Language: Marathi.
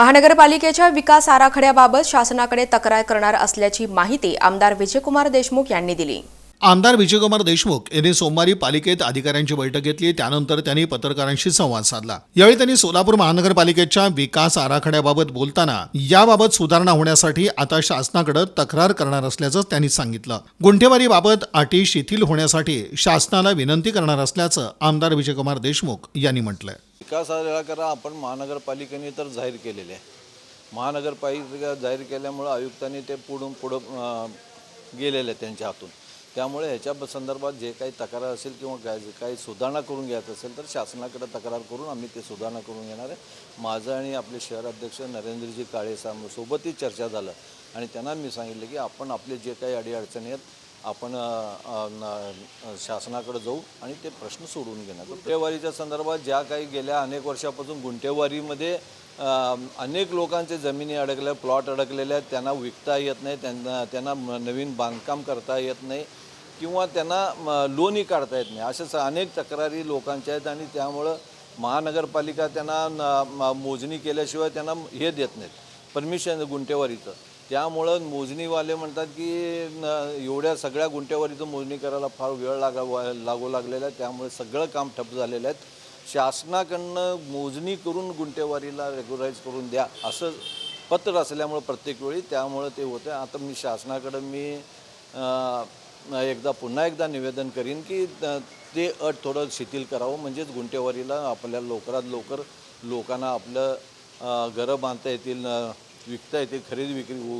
महानगरपालिकेच्या विकास आराखड्याबाबत शासनाकडे तक्रार करणार असल्याची माहिती आमदार विजयकुमार देशमुख यांनी दिली. आमदार विजयकुमार देशमुख यांनी सोमवारी पालिकेत अधिकाऱ्यांची बैठक घेतली. त्यानंतर त्यांनी पत्रकारांशी संवाद साधला. यावेळी त्यांनी सोलापूर महानगरपालिकेच्या विकास आराखड्याबाबत बोलताना याबाबत सुधारणा होण्यासाठी आता शासनाकडे तक्रार करणार असल्याचं त्यांनी सांगितलं. गुंठेवारीबाबत अटी शिथिल होण्यासाठी शासनाला विनंती करणार असल्याचं आमदार विजयकुमार देशमुख यांनी म्हटलंय. विकास आराखडा आपण महानगरपालिकेने तर जाहीर केलेले आहे. महानगरपालिका जाहीर केल्यामुळं आयुक्तांनी ते पुढून पुढं गेलेले त्यांच्या हातून. त्यामुळे ह्याच्या संदर्भात जे काही तक्रार असेल किंवा काय काही सुधारणा करून घ्यायचं असेल तर शासनाकडे तक्रार करून आम्ही ते सुधारणा करून घेणार आहे. माझं आणि आपले शहराध्यक्ष नरेंद्रजी काळे साम सोबतही चर्चा झालं आणि त्यांना मी सांगितलं की आपण आपले जे काही अडीअडचणी आहेत आपण शासनाकडे जाऊ आणि ते प्रश्न सोडवून घेणार. गुंटेवारीच्या संदर्भात ज्या काही गेल्या अनेक वर्षापासून गुंठेवारीमध्ये अनेक लोकांचे जमिनी अडकल्या प्लॉट अडकलेले आहेत त्यांना विकता येत नाही त्यांना त्यांना म- नवीन बांधकाम करता येत नाही किंवा त्यांना लोनही काढता येत नाही. अशाच अनेक तक्रारी लोकांच्या आहेत आणि त्यामुळं महानगरपालिका त्यांना न- मोजणी केल्याशिवाय त्यांना हे देत नाहीत. परमिशन गुंठेवारीचं. त्यामुळं मोजणीवाले म्हणतात की न- एवढ्या सगळ्या गुंठेवारीचं मोजणी करायला फार वेळ लागा लागू लागलेला आहे. त्यामुळे सगळं काम ठप्प झालेलं आहे. शासनाकडनं मोजणी करून गुंटेवारीला रेग्युलाइज करून द्या असं पत्र असल्यामुळं प्रत्येक वेळी त्यामुळं ते होतं आता मी शासनाकडं मी एकदा पुन्हा एकदा निवेदन करीन की ते अट थोडं शिथिल करावं. म्हणजेच गुंटेवारीला आपल्या लवकरात लवकर लोकांना आपलं घरं बांधता येतील विकता येतील खरेदी विक्री होऊ